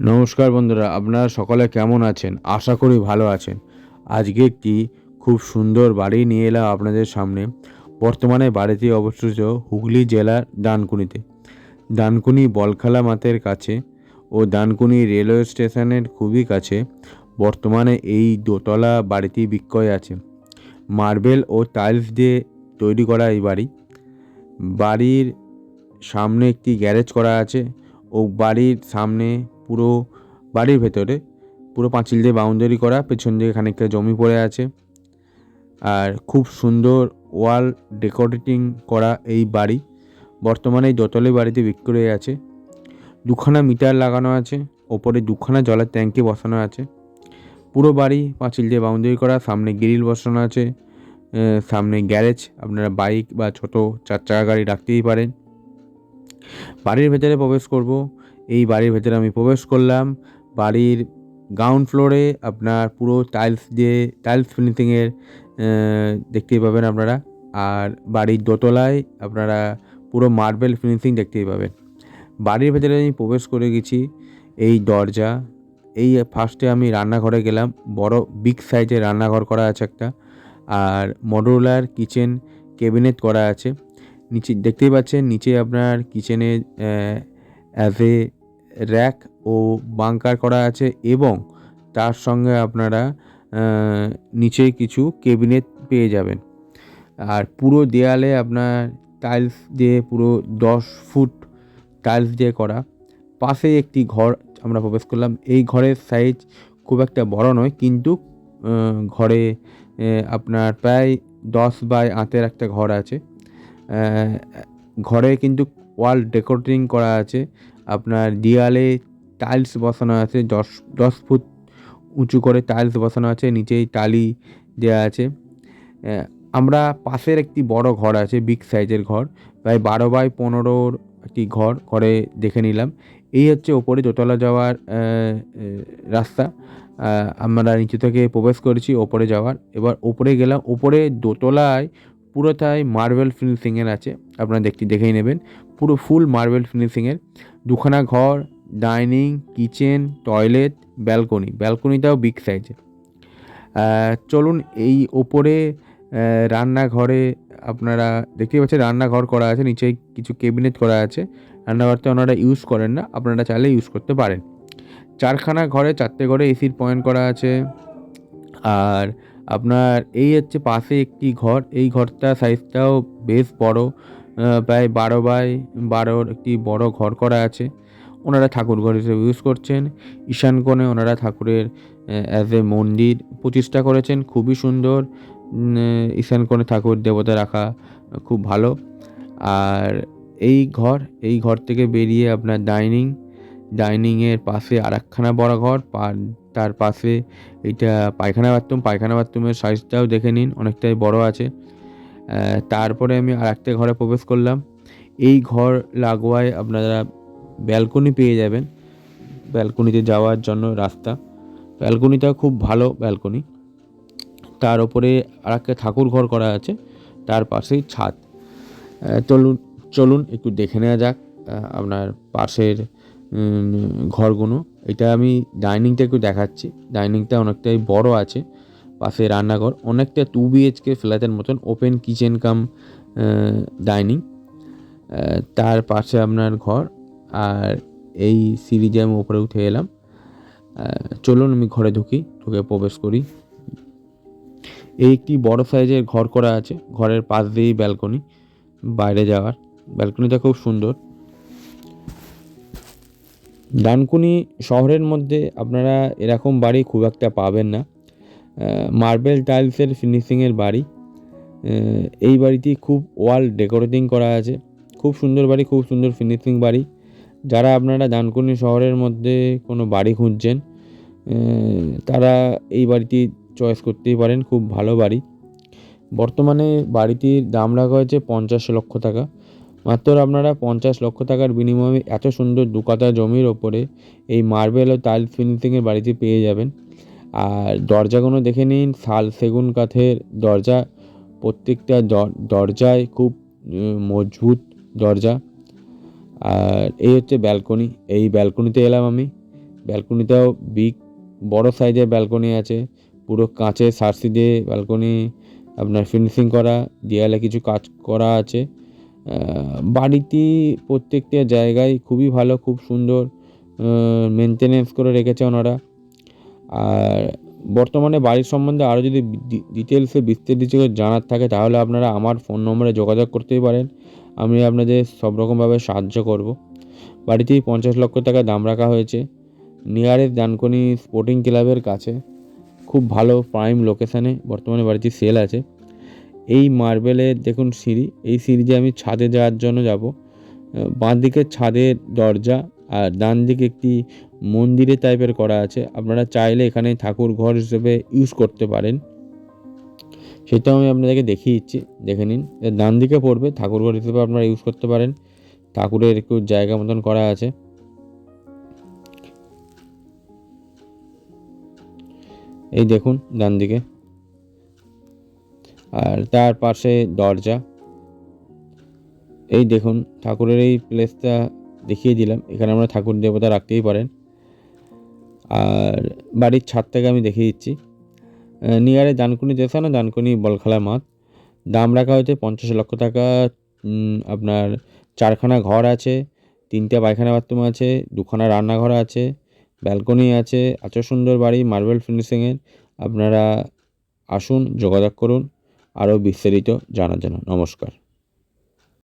নমস্কার বন্ধুরা, আপনারা সকলে কেমন আছেন? আশা করি ভালো আছেন। আজকে একটি খুব সুন্দর বাড়ি নিয়ে এলাম আপনাদের সামনে। বর্তমানে বাড়িটি অবস্থিত হুগলি জেলার ডানকুনিতে। ডানকুনি বলখালা মাঠের কাছে ও ডানকুনি রেলওয়ে স্টেশনের খুবই কাছে। বর্তমানে এই দোতলা বাড়িটি বিক্রয় আছে। মার্বেল ও টাইলস দিয়ে তৈরি করা এই বাড়ি। বাড়ির সামনে একটি গ্যারেজ করা আছে ও বাড়ির সামনে পুরো বাড়ির ভেতরে, পুরো পাঁচিল দিয়ে বাউন্ডারি করা, পেছন দিকে খানিকটা জমি পড়ে আছে। আর খুব সুন্দর ওয়াল ডেকোরেটিং করা এই বাড়ি। বর্তমানে এই দোতলে বাড়িতে বিক্রয় আছে। দুখানা মিটার লাগানো আছে, ওপরে দুখানা জলের ট্যাঙ্কি বসানো আছে। পুরো বাড়ি পাঁচিল দিয়ে বাউন্ডারি করা, সামনে গ্রিল বসানো আছে সামনে গ্যারেজ, আপনারা বাইক বা ছোট চার চাকা গাড়ি রাখতেই পারেন। বাড়ির ভেতরে প্রবেশ করব এই বাড়ির ভেতরে আমি প্রবেশ করলাম। বাড়ির গ্রাউন্ড ফ্লোরে আপনার পুরো টাইলস দিয়ে টাইলস ফিনিশিংয়ের দেখতেই পাবেন আপনারা। আর বাড়ির দোতলায় আপনারা পুরো মার্বেল ফিনিশিং দেখতেই পাবেন। বাড়ির ভেতরে আমি প্রবেশ করে গেছি এই দরজা। এই ফার্স্টে আমি রান্নাঘরে গেলাম। বড় বিগ সাইজের রান্নাঘর করা আছে একটা। আর মডুলার কিচেন ক্যাবিনেট করা আছে। নিচে, দেখতেই পাচ্ছেন, নিচে আপনার কিচেনে অ্যাজ এ র্যাক ও বাঙ্কার করা আছে এবং তার সঙ্গে আপনারা নিচে কিছু ক্যাবিনেট পেয়ে যাবেন। আর পুরো দেয়ালে আপনার টাইলস দিয়ে পুরো দশ ফুট টাইলস দিয়ে করা। পাশে একটি ঘর আমরা প্রবেশ করলাম। এই ঘরের সাইজ খুব একটা বড় নয়, কিন্তু ঘরে আপনার প্রায় দশ বাই আটের একটা ঘর আছে। ঘরে কিন্তু ওয়াল ডেকোরেটিং করা আছে। আপনার দেয়ালে টাইলস বসানো আছে, দশ দশ ফুট উঁচু করে টাইলস বসানো আছে, নিচেই টালি দেওয়া আছে। আমরা পাশের একটি বড় ঘর আছে বিগ সাইজের ঘর, প্রায় বারো বাই পনেরোর একটি ঘর, ঘরে দেখে নিলাম। এই হচ্ছে ওপরে দোতলা যাওয়ার রাস্তা। আমরা নিচে থেকে প্রবেশ করেছি ওপরে যাওয়ার। এবার ওপরে গেলাম, ওপরে দোতলায় পুরোটাই মার্বেল ফিনিশিংয়ের আছে, আপনারা দেখতে দেখেই নেবেন। পুরো ফুল মার্বেল ফিনিশিংয়ের দুখানা ঘর ডাইনিং কিচেন টয়লেট ব্যালকনি ব্যালকনিটাও বিগ সাইজের চলুন এই ওপরে রান্নাঘরে আপনারা দেখতেই পাচ্ছেন রান্নাঘর করা আছে, নিচে কিছু ক্যাবিনেট করা আছে। রান্নাঘরটা ওনারা ইউজ করেন না, আপনারা চাইলে ইউজ করতে পারেন। চারখানা ঘরে, চারটে ঘরে এসির পয়েন্ট করা আছে। আর আপনার এই হচ্ছে পাশে একটি ঘর, এই ঘরটা সাইজটাও বেশ বড়। প্রায় বারো বাই বারোর একটি বড় ঘর করা আছে। ওনারা ঠাকুর ঘর হিসেবে ইউজ করছেন। ঈশান কোণে ওনারা ঠাকুরের অ্যাজ এ মন্দির প্রতিষ্ঠা করেছেন। খুবই সুন্দর। উম, ঈশান কোণে ঠাকুর দেবতা রাখা খুব ভালো। আর এই ঘর এই ঘর থেকে বেরিয়ে আপনার ডাইনিং ডাইনিংয়ের পাশে আর একখানা বড় ঘর। তার পাশে এইটা পায়খানা বাথরুম। পায়খানা বাথরুমের সাইজটাও দেখে নিন অনেকটাই বড় আছে। তারপরে আমি আর একটা ঘরে প্রবেশ করলাম। এই ঘর লাগোয়ায় আপনারা ব্যালকনি পেয়ে যাবেন। ব্যালকনিতে যাওয়ার জন্য রাস্তা। ব্যালকনিটাও খুব ভালো ব্যালকনি। তার উপরে আর একটা ঠাকুর ঘর করা আছে, তার পাশেই ছাদ। চলুন চলুন, একটু দেখে নেওয়া যাক আপনার পাশের ঘরগুলো। এটা আমি ডাইনিংটা একটু দেখাচ্ছি। ডাইনিংটা অনেকটাই বড় আছে। পাশে রান্নাঘর, অনেকটা টু বিএইচকে ফ্ল্যাটের মতন ওপেন কিচেন কাম ডাইনিং তার পাশে আপনার ঘর, আর এই সিরিজে আমি ওপরে উঠে এলাম চলুন আমি ঘরে ঢুকি, ঢুকে প্রবেশ করি। এই একটি বড় সাইজের ঘর করা আছে, ঘরের পাশ দিয়েই ব্যালকনি বাইরে যাওয়ার। ব্যালকনিটা খুব সুন্দর। ডানকুনি শহরের মধ্যে আপনারা এরকম বাড়ি খুব একটা পাবেন না। মার্বেল টাইলসের ফিনিশিংয়ের বাড়ি। এই বাড়িটি খুব ওয়াল ডেকোরেটিং করা আছে। খুব সুন্দর বাড়ি, খুব সুন্দর ফিনিশিং বাড়ি। যারা আপনারা ডানকুনি শহরের মধ্যে কোনো বাড়ি খুঁজছেন তারা এই বাড়িটি চয়েস করতেই পারেন। খুব ভালো বাড়ি। বর্তমানে বাড়িটির দাম রাখা হয়েছে পঞ্চাশ লক্ষ টাকা। মাত্র আপনারা পঞ্চাশ লক্ষ টাকার বিনিময়ে এত সুন্দর দু কাঠা জমির ওপরে এই মার্বেল ও টাইলস ফিনিশিংয়ের বাড়িটি পেয়ে যাবেন। আর দরজাগুলো দেখে নিন শাল সেগুন কাঠের দরজা। প্রত্যেকটা দর- দরজায় খুব মজবুত দরজা। আর এই হচ্ছে ব্যালকনি, এই ব্যালকনিতে এলাম আমি। ব্যালকনিটাও বিগ, বড় সাইজের ব্যালকনি আছে। পুরো কাঁচের সার্সি দিয়ে ব্যালকনি, আপনার ফিনিশিং করা, দেয়ালে কিছু কাজ করা আছে। বাড়িটি প্রত্যেকটা জায়গায় খুবই ভালো, খুব সুন্দর মেনটেনেন্স করে রেখেছে ওনারা। আর বর্তমানে বাড়ির সম্বন্ধে আরও যদি ডিটেলসে বিস্তারিত জানার থাকে, তাহলে আপনারা আমার ফোন নম্বরে যোগাযোগ করতেই পারেন। আমি আপনাদের সব রকমভাবে সাহায্য করব। বাড়িটি পঞ্চাশ লক্ষ টাকা দাম রাখা হয়েছে। নিয়ারেস্ট ডানকনি স্পোর্টিং ক্লাবের কাছে। খুব ভালো প্রাইম লোকেশানে বর্তমানে বাড়িটি সেল আছে। এই মার্বেলের দেখুন সিঁড়ি। এই সিঁড়ি দিয়ে আমি ছাদে যাওয়ার জন্য যাব। বাঁ দিকে ছাদের দরজা আর ডান দিকে একটি মন্দিরের টাইপের করা আছে। আপনারা চাইলে এখানে ঠাকুর ঘর হিসেবে ইউজ করতে পারেন। সেটাও আমি আপনাদেরকে দেখিয়ে দিচ্ছি। দেখে নিন। ডান দিকে পড়বে, ঠাকুর ঘর হিসেবে আপনারা ইউজ করতে পারেন। ঠাকুরের একটু জায়গা মতন করা আছে। এই দেখুন, ডান দিকে। আর তার পাশে দরজা। এই দেখুন, ঠাকুরের এই প্লেসটা দেখিয়ে দিলাম। এখানে আমরা ঠাকুর দেবতা রাখতেই পারেন। আর বাড়ির ছাদ থেকে আমি দেখিয়ে দিচ্ছি। নিয়ারে দানকুনি স্টেশন দানকুনি বলখালা মাঠ। দাম রাখা হয়েছে পঞ্চাশ লক্ষ টাকা। আপনার চারখানা ঘর আছে, তিনটে পায়খানা বাথরুম আছে, দুখানা রান্নাঘর আছে, ব্যালকনি আছে এত সুন্দর বাড়ি, মার্বেল ফিনিশিংয়ের আপনারা আসুন, যোগাযোগ করুন, আরও বিস্তারিত জানার জন্য। নমস্কার।